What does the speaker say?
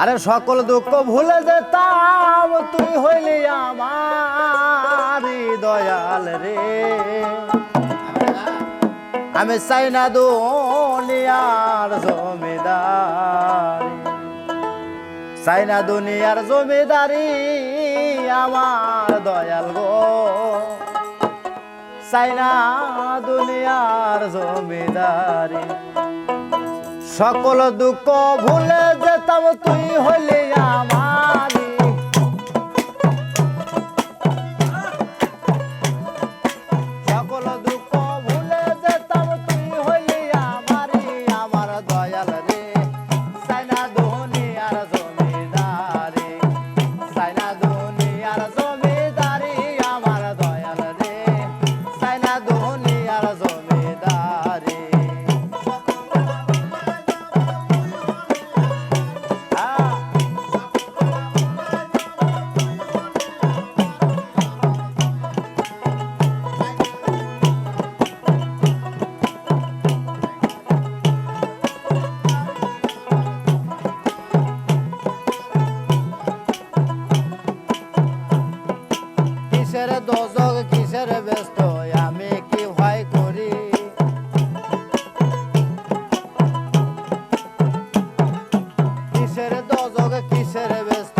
আরে সকল দুঃখ ভুলে যেতাম, তুই হইলি আমার দয়াল রে। আমি চাই না দুনিয়ার জমিদারি। চাই না দুনিয়ার জমিদারি আমার দয়াল গো। চাই না দুনিয়ার জমিদারি। সকল দুঃখ ভুলে যেতাম তুই কিসের দোজক কিসের ব্যস্ত আমি কি ভয় করি? কিসের দোজক কিসের ব্যস্ত